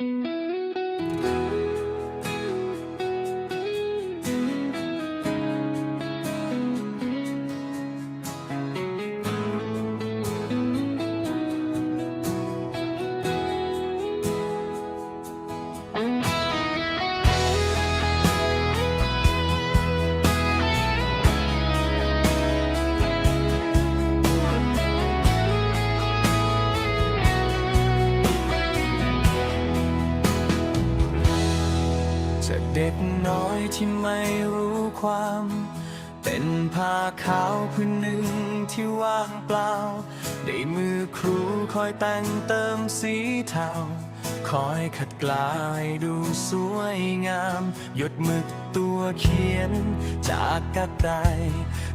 จ เด็กน้อยที่ไม่รู้ความ เป็นผ้าขาวพื้นหนึ่งที่ว่างเปล่า ได้มือครูคอยแต่งเติมสีเทาคอยขัดกลายดูสวยงาม หยดหมึกตัวเขียน จากกระได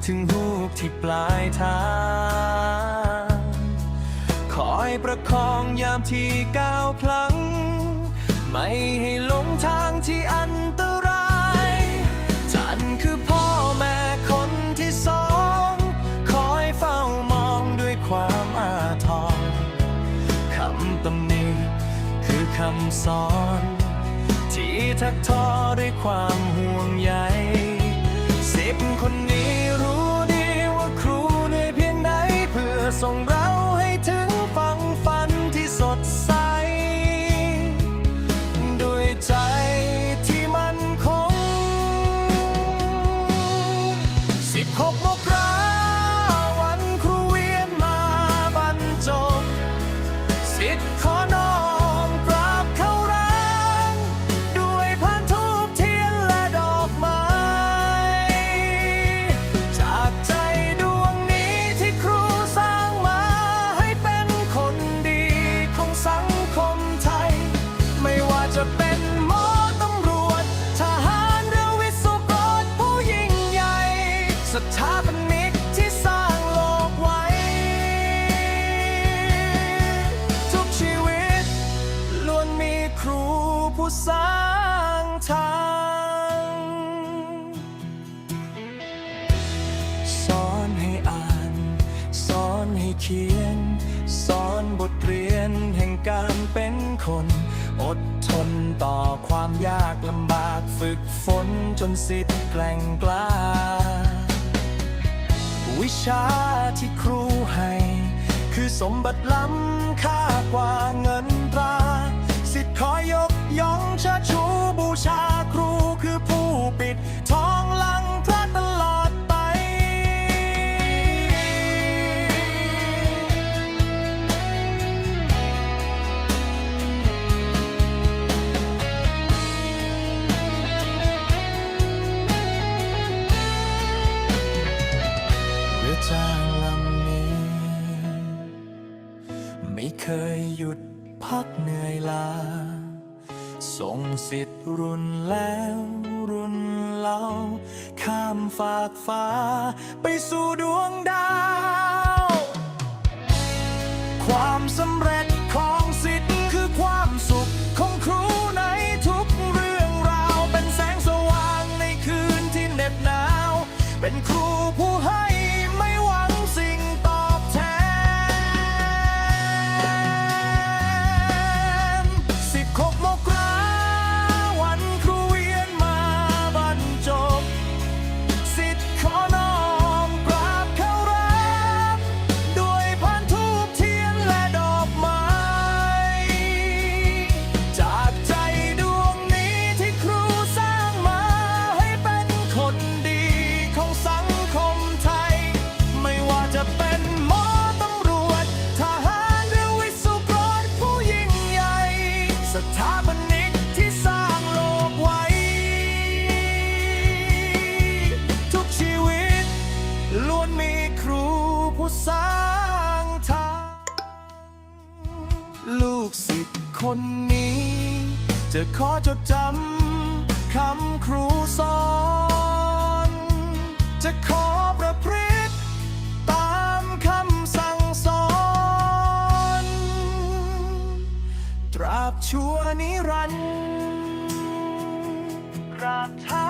ถึงรูปที่ปลายทางคอยประคองยามที่ก้าวพลัง ไม่ให้หลงทางที่อันตราย ท่านคือพ่อแม่คนที่สอง คอยเฝ้ามองด้วยความอาทรคำตำหนิคือคำสอน ที่ทักทอด้วยความห่วงใยสิบคน เขียน สอนบทเรียนแห่งการเป็นคน อดทนต่อความยากลำบากฝึกฝนจนสิทธิ์แกล่งกล้า วิชาที่ครูให้ คือสมบัติล้ำค่ากว่าเงิน จ้างลำนี้ ไม่เคยหยุดพักเหนื่อยลา ส่งสิทธิ์รุ่นแล้วรุ่นเล่า ข้ามฝากฟ้า ไปสู่ดวงดาว ความสำเร็จ สถาปนิกที่สร้างโลกไว้ ทุกชีวิตล้วนมีครูผู้สร้างทางลูกศิษย์คนนี้ จะขอจดจำคำครูสอน ตราบชั่วนิรันดร์กราบเท้า